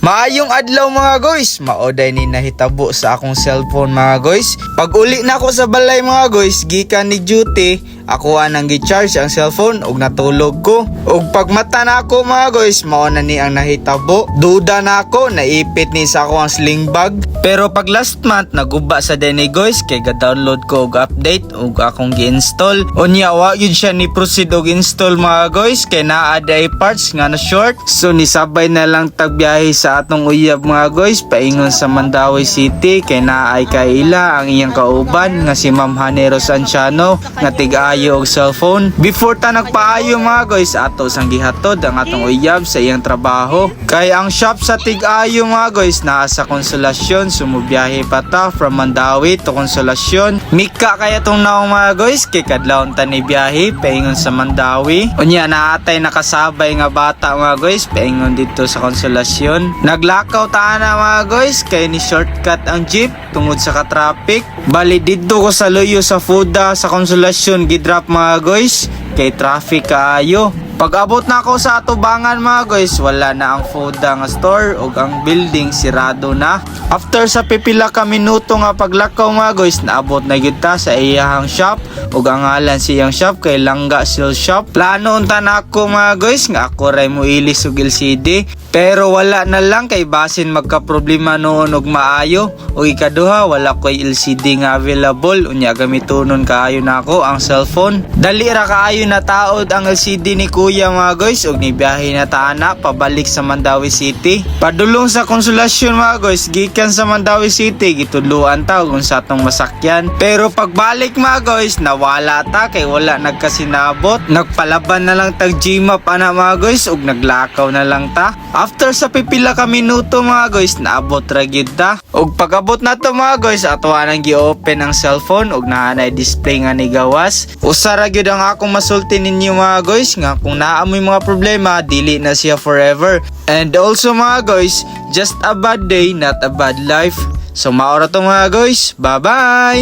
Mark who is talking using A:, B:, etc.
A: Maayong adlaw mga guys, maoday ni nahitabo sa akong cellphone mga guys. Pag uli na ako sa balay mga guys, gikan ni duty, ako anang gi-charge ang cellphone ug natulog ko. Ug pag mata na ako mga guys, mao na ni ang nahitabo. Duda na ako, naipit ni sa ako ang sling bag. Pero pag last month naguba sa Dene guys, kay ga-download ko og update ug akong gi-install. Unya wa yun siya ni proceed og install mga guys, kay naa day parts nga na short. So nisabay na lang tagbiyahe sa atong uyab mga guys, paingon sa Mandawi City kay naay kaila ang iyang kauban nga si Ma'am Hanero Sanciano nga tig-ayo og cellphone. Before ta nagpaayo mga guys, ato sang gihatod ang atong uyab sa iyang trabaho. Kay ang shop sa tig-ayo mga guys naa sa Konsolasyon, sumubiyahe pa ta from Mandawi to Konsolasyon. Mika kaya tong naong mga guys, kay kadlawon ta ni biyahe paingon sa Mandawi. Unya naatay nakasabay nga bata mga guys, paingon dito sa Konsolasyon. Naglakaw ta na mga guys, kay ni shortcut ang jeep tungod sa ka-traffic. Bali dito ko sa loyo sa Fuda sa Konsolasyon gidrop mga guys, kay traffic kaayo. Pag abot na ako sa atubangan mga guys, wala na ang Fuda nga store ug ang building sirado na. After sa pipila ka minuto nga paglakaw mga guys, naabot na gyud ta sa iyahang shop ug ang ngalan siyang shop kay Langga Seal Shop. Plano unta na ako mga guys nga ako ray mo ilis og LCD pero wala na lang kay basin magka-problema noon og maayo ug ikaduha wala koy LCD nga available unya gamitonon kaayo na ako ang cellphone. Dali ra kaayo na taod ang LCD ni Kuya mga guys ug nibiyahe na ta ana pabalik sa Mandawi City. Padulong sa konsolasyon mga guys gikan sa Mandawi City gitudluan ta kung sa atong masakyan. Pero pagbalik mga guys nawala ta kay wala nagkasinabot. Nagpalaban na lang tag Gmap ana mga guys ug naglakaw na lang ta. After sa pipila ka minuto mga guys naabot ra gyud ta. Ug pagabot na to mga guys ato anang gi-open ang cellphone ug naa na display nga ni gawas. Usa ra gyud ang akong masulti ninyo mga guys nga kung naa mga problema dili na siya forever. And also mga guys, just a bad day not a bad life. So maora to mga guys. Bye-bye!